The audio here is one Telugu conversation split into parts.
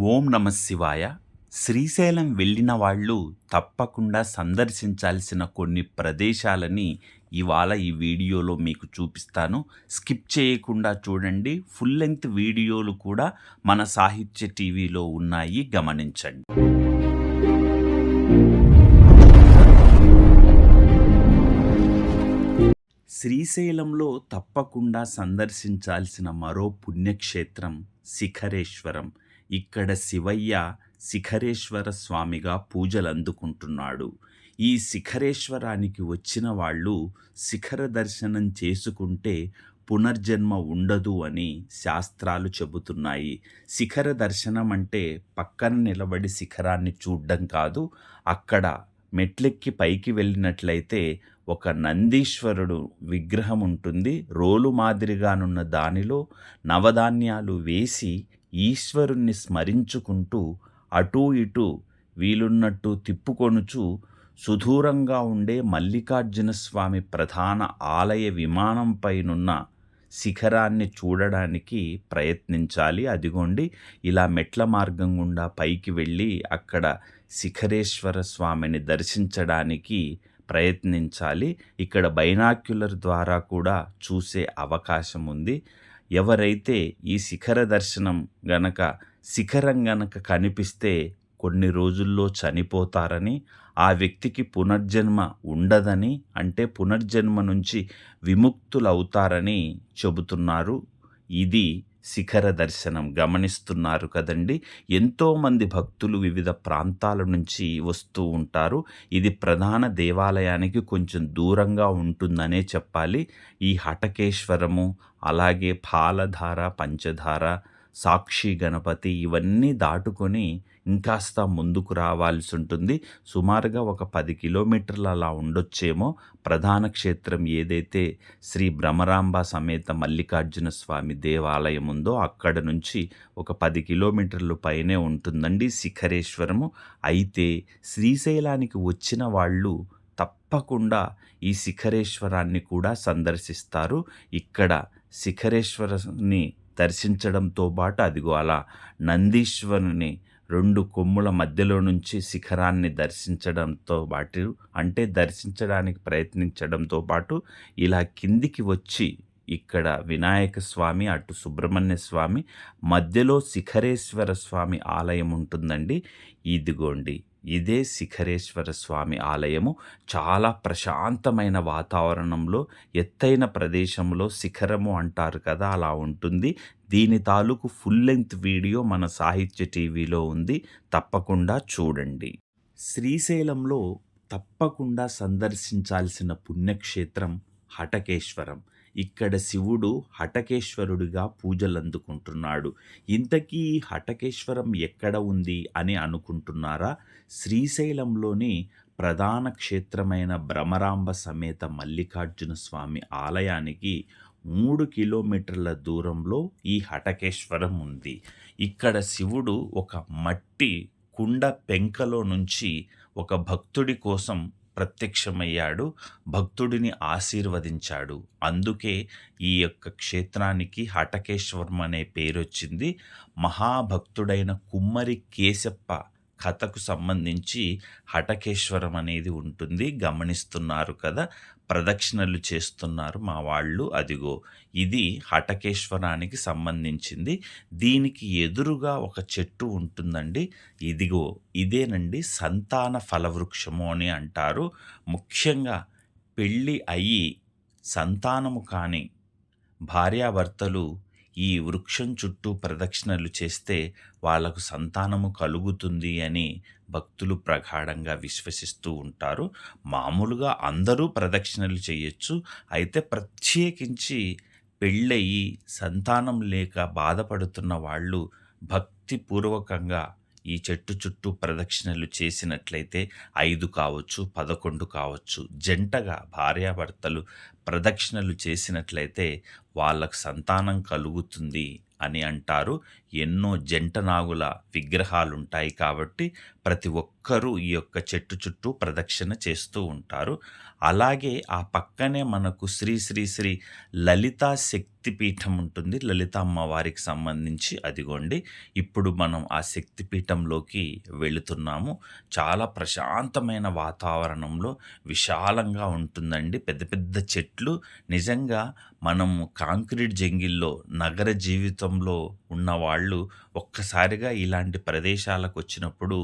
ఓం నమ శివాయ. శ్రీశైలం వెళ్ళిన వాళ్ళు తప్పకుండా సందర్శించాల్సిన కొన్ని ప్రదేశాలని ఇవాళ ఈ వీడియోలో మీకు చూపిస్తాను. స్కిప్ చేయకుండా చూడండి. ఫుల్ లెంగ్త్ వీడియోలు కూడా మన సాహిత్య టీవీలో ఉన్నాయి. గమనించండి. శ్రీశైలంలో తప్పకుండా సందర్శించాల్సిన మరో పుణ్యక్షేత్రం శిఖరేశ్వరం. ఇక్కడ శివయ్య శిఖరేశ్వర స్వామిగా పూజలు అందుకుంటున్నాడు ఈ శిఖరేశ్వరానికి వచ్చిన వాళ్ళు శిఖర దర్శనం చేసుకుంటే పునర్జన్మ ఉండదు అని శాస్త్రాలు చెబుతున్నాయి. శిఖర దర్శనం అంటే పక్కన నిలబడి శిఖరాన్ని చూడ్డం కాదు అక్కడ మెట్లెక్కి పైకి వెళ్ళినట్లయితే ఒక నందీశ్వరుడు విగ్రహం ఉంటుంది రోలు మాదిరిగానున్న దానిలో నవధాన్యాలు వేసి ఈశ్వరుణ్ణి స్మరించుకుంటూ అటూ ఇటూ వీలున్నట్టు తిప్పుకొనుచు సుదూరంగా ఉండే మల్లికార్జున స్వామి ప్రధాన ఆలయ విమానంపైనున్న శిఖరాన్ని చూడడానికి ప్రయత్నించాలి. అదిగోండి ఇలా మెట్ల మార్గం గుండా పైకి వెళ్ళి అక్కడ శిఖరేశ్వర స్వామిని దర్శించడానికి ప్రయత్నించాలి. ఇక్కడ బైనాక్యులర్ ద్వారా కూడా చూసే అవకాశం ఉంది. ఎవరైతే ఈ శిఖర దర్శనం గనక శిఖరం గనక కనిపిస్తే కొన్ని రోజుల్లో చనిపోతారని ఆ వ్యక్తికి పునర్జన్మ ఉండదని అంటే పునర్జన్మ నుంచి విముక్తులవుతారని చెబుతున్నారు. ఇది శిఖర దర్శనం గమనిస్తున్నారు కదండి. ఎంతోమంది భక్తులు వివిధ ప్రాంతాల నుంచి వస్తూ ఉంటారు. ఇది ప్రధాన దేవాలయానికి కొంచెం దూరంగా ఉంటుందనే చెప్పాలి. ఈ హటకేశ్వరము అలాగే పాలధార పంచధార సాక్షి గణపతి ఇవన్నీ దాటుకొని ఇంకాస్త ముందుకు రావాల్సి ఉంటుంది సుమారుగా ఒక పది కిలోమీటర్లు అలా ఉండొచ్చేమో ప్రధాన క్షేత్రం ఏదైతే శ్రీ భ్రమరాంబ సమేత మల్లికార్జున స్వామి దేవాలయం ఉందో అక్కడ నుంచి ఒక పది కిలోమీటర్లు పైనే ఉంటుందండి శిఖరేశ్వరము. అయితే శ్రీశైలానికి వచ్చిన వాళ్ళు తప్పకుండా ఈ శిఖరేశ్వరాన్ని కూడా సందర్శిస్తారు. ఇక్కడ శిఖరేశ్వరుని దర్శించడంతో పాటు అదిగో అలా నందీశ్వరుని రెండు కొమ్ముల మధ్యలో నుంచి శిఖరాన్ని దర్శించడంతో పాటు అంటే దర్శించడానికి ప్రయత్నించడంతో పాటు ఇలా కిందికి వచ్చి ఇక్కడ వినాయక స్వామి అటు సుబ్రహ్మణ్య స్వామి మధ్యలో శిఖరేశ్వర స్వామి ఆలయం ఉంటుందండి. ఇదిగోండి. ఇదే శిఖరేశ్వర స్వామి ఆలయము. చాలా ప్రశాంతమైన వాతావరణంలో ఎత్తైన ప్రదేశంలో శిఖరము అంటారు కదా అలా ఉంటుంది. దీని తాలూకు ఫుల్ లెంగ్త్ వీడియో మన సాహిత్య టీవీలో ఉంది. తప్పకుండా చూడండి. శ్రీశైలంలో తప్పకుండా సందర్శించాల్సిన పుణ్యక్షేత్రం హటకేశ్వరం. ఇక్కడ శివుడు హటకేశ్వరుడిగా పూజలు అందుకుంటున్నాడు ఇంతకీ ఈ హటకేశ్వరం ఎక్కడ ఉంది అని అనుకుంటున్నారా? శ్రీశైలంలోని ప్రధాన క్షేత్రమైన భ్రమరాంబ సమేత మల్లికార్జున స్వామి ఆలయానికి మూడు కిలోమీటర్ల దూరంలో ఈ హటకేశ్వరం ఉంది. ఇక్కడ శివుడు ఒక మట్టి కుండ పెంకలో నుంచి ఒక భక్తుడి కోసం ప్రత్యక్షమయ్యాడు భక్తుడిని ఆశీర్వదించాడు. అందుకే ఈ యొక్క క్షేత్రానికి హటకేశ్వరం అనే పేరొచ్చింది. మహాభక్తుడైన కుమ్మరి కేశప్ప కథకు సంబంధించి హటకేశ్వరం అనేది ఉంటుంది. గమనిస్తున్నారు కదా ప్రదక్షిణలు చేస్తున్నారు మా వాళ్ళు. అదిగో ఇది హటకేశ్వరానికి సంబంధించింది. దీనికి ఎదురుగా ఒక చెట్టు ఉంటుందండి. ఇదిగో ఇదేనండి సంతాన ఫలవృక్షము అని అంటారు. ముఖ్యంగా పెళ్ళి అయ్యి సంతానము కాని భార్యాభర్తలు ఈ వృక్షం చుట్టూ ప్రదక్షిణలు చేస్తే వాళ్ళకు సంతానము కలుగుతుంది అని భక్తులు ప్రగాఢంగా విశ్వసిస్తూ ఉంటారు. మామూలుగా అందరూ ప్రదక్షిణలు చేయొచ్చు. అయితే ప్రత్యేకించి పెళ్ళయి సంతానం లేక బాధపడుతున్న వాళ్ళు భక్తిపూర్వకంగా ఈ చెట్టు చుట్టూ ప్రదక్షిణలు చేసినట్లయితే ఐదు కావచ్చు పదకొండు కావచ్చు జంటగా భార్యాభర్తలు ప్రదక్షిణలు చేసినట్లయితే వాళ్ళకు సంతానం కలుగుతుంది అని అంటారు. ఎన్నో జంట నాగుల విగ్రహాలు ఉంటాయి కాబట్టి ప్రతి ఒక్కరూ ఈ యొక్క చెట్టు చుట్టూ ప్రదక్షిణ చేస్తూ ఉంటారు. అలాగే ఆ పక్కనే మనకు శ్రీ శ్రీ శ్రీ లలితా శక్తిపీఠం ఉంటుంది. లలిత అమ్మవారికి సంబంధించి అదిగోండి. ఇప్పుడు మనం ఆ శక్తిపీఠంలోకి వెళుతున్నాము. చాలా ప్రశాంతమైన వాతావరణంలో విశాలంగా ఉంటుందండి. పెద్ద పెద్ద చెట్లు. నిజంగా మనము కాంక్రీట్ జంగిల్లో నగర జీవితంలో ఉన్నవాళ్ళు వాళ్ళు ఒక్కసారిగా ఇలాంటి ప్రదేశాలకు వచ్చినప్పుడు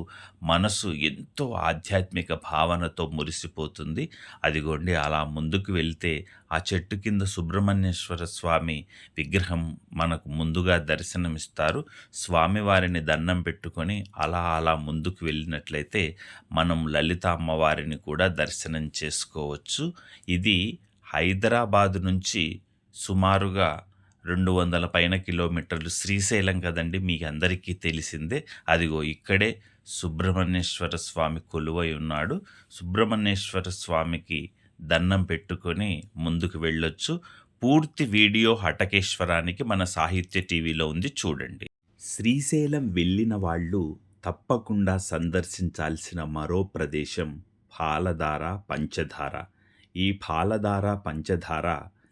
మనసు ఎంతో ఆధ్యాత్మిక భావనతో మురిసిపోతుంది. అదిగోండి అలా ముందుకు వెళ్తే ఆ చెట్టు కింద సుబ్రహ్మణ్యేశ్వర స్వామి విగ్రహం మనకు ముందుగా దర్శనమిస్తారు. స్వామివారిని దండం పెట్టుకొని అలా అలా ముందుకు వెళ్ళినట్లయితే మనం లలిత అమ్మవారిని కూడా దర్శనం చేసుకోవచ్చు. ఇది హైదరాబాదు నుంచి సుమారుగా రెండు వందల పైన కిలోమీటర్లు శ్రీశైలం కదండి మీకు అందరికీ తెలిసిందే. అదిగో ఇక్కడే సుబ్రహ్మణ్యేశ్వర స్వామి కొలువై ఉన్నాడు. సుబ్రహ్మణ్యేశ్వర స్వామికి దండం పెట్టుకొని ముందుకు వెళ్ళొచ్చు. పూర్తి వీడియో హటకేశ్వరానికి మన సాహిత్య టీవీలో ఉంది చూడండి. శ్రీశైలం వెళ్ళిన వాళ్ళు తప్పకుండా సందర్శించాల్సిన మరో ప్రదేశం పాలధార పంచధార. ఈ పాలధార పంచధార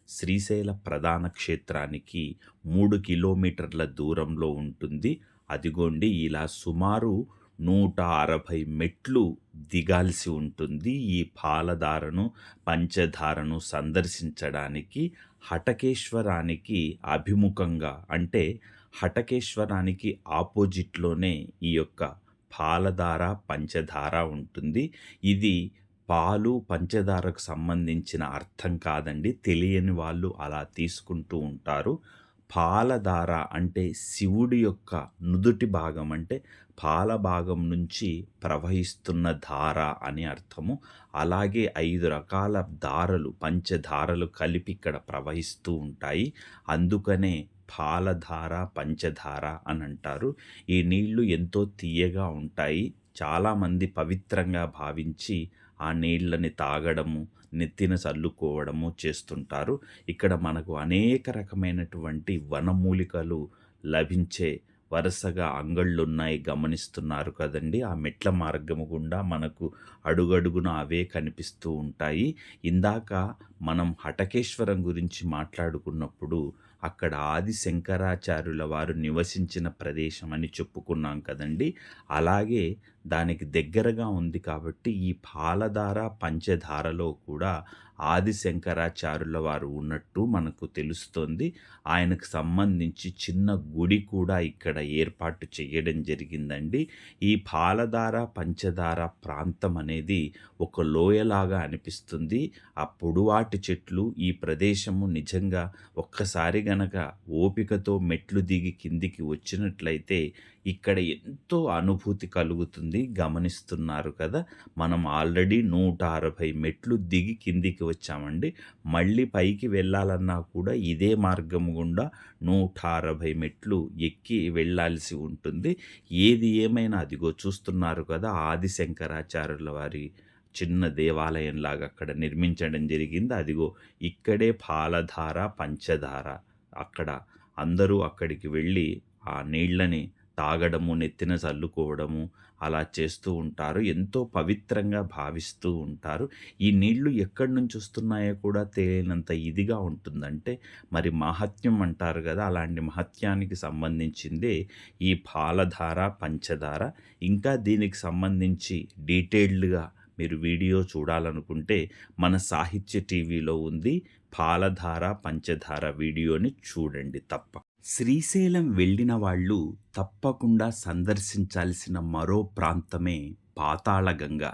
శ్రీశైల ప్రధాన క్షేత్రానికి మూడు కిలోమీటర్ల దూరంలో ఉంటుంది. అదిగోండి ఇలా సుమారు నూట అరవై మెట్లు దిగాల్సి ఉంటుంది. ఈ పాలధారను పంచధారను సందర్శించడానికి హటకేశ్వరానికి అభిముఖంగా అంటే హటకేశ్వరానికి ఆపోజిట్లోనే ఈ యొక్క పాలధార పంచధార ఉంటుంది. ఇది పాలు పంచదారకు సంబంధించిన అర్థం కాదండి. తెలియని వాళ్ళు అలా తీసుకుంటూ ఉంటారు. పాలధార అంటే శివుడి యొక్క నుదుటి భాగం అంటే పాల భాగం నుంచి ప్రవహిస్తున్న ధార అని అర్థము. అలాగే ఐదు రకాల ధారలు పంచధారలు కలిపి ఇక్కడ ప్రవహిస్తూ ఉంటాయి. అందుకనే పాలధార పంచధార అని అంటారు. ఈ నీళ్ళు ఎంతో తీయగా ఉంటాయి. చాలామంది పవిత్రంగా భావించి ఆ నీళ్ళని తాగడము నెత్తిన చల్లుకోవడము చేస్తుంటారు. ఇక్కడ మనకు అనేక రకమైనటువంటి వనమూలికలు లభించే వరుసగా అంగళ్ళున్నాయి గమనిస్తున్నారు కదండి. ఆ మెట్ల మార్గము గుండా మనకు అడుగడుగున అవే కనిపిస్తూ ఉంటాయి. ఇందాక మనం హటకేశ్వరం గురించి మాట్లాడుకున్నప్పుడు అక్కడ ఆది శంకరాచార్యుల వారు నివసించిన ప్రదేశం అని చెప్పుకున్నాం కదండి. అలాగే దానికి దగ్గరగా ఉంది కాబట్టి ఈ పాలధార పంచధారలో కూడా ఆది శంకరాచార్యుల వారు ఉన్నట్టు మనకు తెలుస్తోంది. ఆయనకు సంబంధించి చిన్న గుడి కూడా ఇక్కడ ఏర్పాటు చేయడం జరిగిందండి. ఈ పాలధార పంచదార ప్రాంతం అనేది ఒక లోయలాగా అనిపిస్తుంది. ఆ పొడువాటి చెట్లు ఈ ప్రదేశము నిజంగా ఒక్కసారి గనక ఓపికతో మెట్లు దిగి కిందికి వచ్చినట్లయితే ఇక్కడ ఎంతో అనుభూతి కలుగుతుంది. గమనిస్తున్నారు కదా. మనం ఆల్రెడీ నూట అరవై మెట్లు దిగి కిందికి వచ్చామండి. మళ్ళీ పైకి వెళ్ళాలన్నా కూడా ఇదే మార్గం గుండా నూట అరవై మెట్లు ఎక్కి వెళ్ళాల్సి ఉంటుంది. ఏది ఏమైనా అదిగో చూస్తున్నారు కదా ఆది శంకరాచార్యుల వారి చిన్న దేవాలయంలాగా అక్కడ నిర్మించడం జరిగింది. అదిగో ఇక్కడే పాలధార పంచధార అక్కడ అందరూ అక్కడికి వెళ్ళి ఆ నీళ్ళని తాగడము నెత్తిన చల్లుకోవడము అలా చేస్తూ ఉంటారు. ఎంతో పవిత్రంగా భావిస్తూ ఉంటారు. ఈ నీళ్ళు ఎక్కడి నుంచి వస్తున్నాయో కూడా తెలియనంత ఇదిగా ఉంటుందంటే మరి మహత్యం అంటారు కదా అలాంటి మహత్యానికి సంబంధించిందే ఈ పాలధార పంచదార ఇంకా దీనికి సంబంధించి డీటెయిల్డ్గా మీరు వీడియో చూడాలనుకుంటే మన సాహిత్య టీవీలో ఉంది. పాలధార పంచదార వీడియోని చూడండి తప్ప శ్రీశైలం వెళ్ళిన వాళ్ళు తప్పకుండా సందర్శించాల్సిన మరో ప్రాంతమే పాతాళగంగ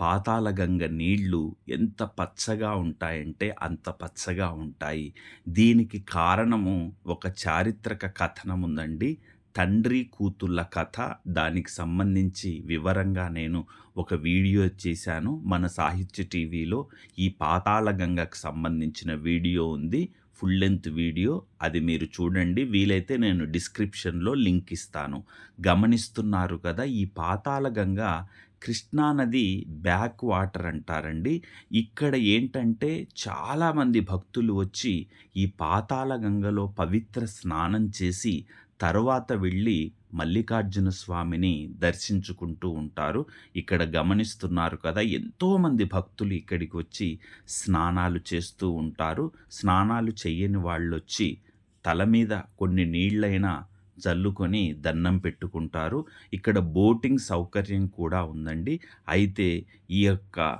పాతాళగంగ నీళ్ళు ఎంత పచ్చగా ఉంటాయంటే అంత పచ్చగా ఉంటాయి. దీనికి కారణము ఒక చారిత్రక కథనం ఉందండి. తండ్రి కూతుళ్ళ కథ. దానికి సంబంధించి వివరంగా నేను ఒక వీడియో చేశాను. మన సాహిత్య టీవీలో ఈ పాతాళగంగకు సంబంధించిన వీడియో ఉంది. ఫుల్ లెంత్ వీడియో అది మీరు చూడండి. వీలైతే నేను డిస్క్రిప్షన్లో లింక్ ఇస్తాను. గమనిస్తున్నారు కదా ఈ పాతాళగంగా కృష్ణానది బ్యాక్ వాటర్ అంటారండి. ఇక్కడ ఏంటంటే చాలామంది భక్తులు వచ్చి ఈ పాతాళ గంగలో పవిత్ర స్నానం చేసి తరువాత వెళ్ళి మల్లికార్జున స్వామిని దర్శించుకుంటూ ఉంటారు. ఇక్కడ గమనిస్తున్నారు కదా ఎంతోమంది భక్తులు ఇక్కడికి వచ్చి స్నానాలు చేస్తూ ఉంటారు. స్నానాలు చేయని వాళ్ళు వచ్చి తల మీద కొన్ని నీళ్ళైనా చల్లుకొని దండం పెట్టుకుంటారు. ఇక్కడ బోటింగ్ సౌకర్యం కూడా ఉందండి. అయితే ఈ యొక్క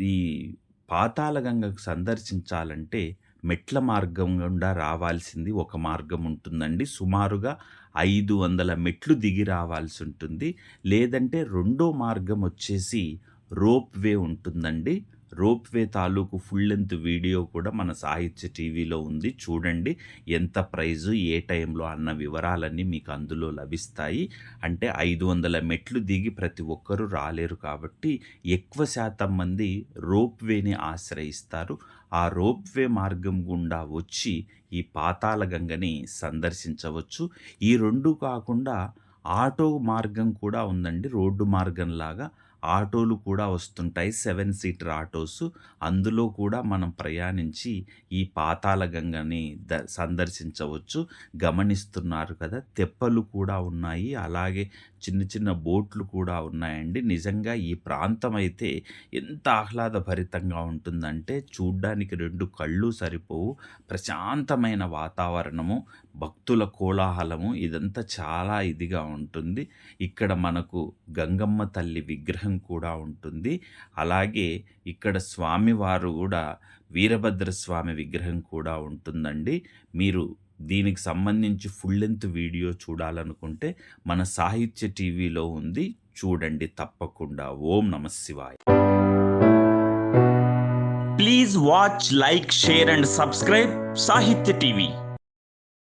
ఈ పాతాళగంగకు సందర్శించాలంటే మెట్ల మార్గం గుండా రావాల్సింది ఒక మార్గం ఉంటుందండి. సుమారుగా ఐదు వందల మెట్లు దిగి రావాల్సి ఉంటుంది లేదంటే రెండో మార్గం వచ్చేసి రోప్ వే ఉంటుందండి. రోప్వే తాలూకు ఫుల్ లెంత్ వీడియో కూడా మన సాహిత్య టీవీలో ఉంది. చూడండి ఎంత ప్రైజు ఏ టైంలో అన్న వివరాలన్నీ మీకు అందులో లభిస్తాయి. అంటే ఐదు వందల మెట్లు దిగి ప్రతి ఒక్కరూ రాలేరు కాబట్టి ఎక్కువ శాతం మంది రోప్వేని ఆశ్రయిస్తారు. ఆ రోప్వే మార్గం గుండా వచ్చి ఈ పాతాళ గంగని సందర్శించవచ్చు. ఈ రెండు కాకుండా ఆటో మార్గం కూడా ఉందండి. రోడ్డు మార్గంలాగా ఆటోలు కూడా వస్తుంటాయి. Seven seater autos. అందులో కూడా మనం ప్రయాణించి ఈ పాతాళ గంగని ద సందర్శించవచ్చు. గమనిస్తున్నారు కదా తెప్పలు కూడా ఉన్నాయి. అలాగే చిన్న చిన్న బోట్లు కూడా ఉన్నాయండి. నిజంగా ఈ ప్రాంతం అయితే ఎంత ఆహ్లాదభరితంగా ఉంటుందంటే చూడ్డానికి రెండు కళ్ళు సరిపోవు. ప్రశాంతమైన వాతావరణము. భక్తుల కోలాహలము ఇదంతా చాలా ఇదిగా ఉంటుంది. ఇక్కడ మనకు గంగమ్మ తల్లి విగ్రహం కూడా ఉంటుంది. అలాగే ఇక్కడ స్వామివారు కూడా వీరభద్ర స్వామి విగ్రహం కూడా ఉంటుందండి. మీరు దీనికి సంబంధించి ఫుల్ లెంత్ వీడియో చూడాలనుకుంటే మన సాహిత్య టీవీలో ఉంది. చూడండి తప్పకుండా. ఓం నమ శివాయ. Please watch like share and subscribe Sahitya TV.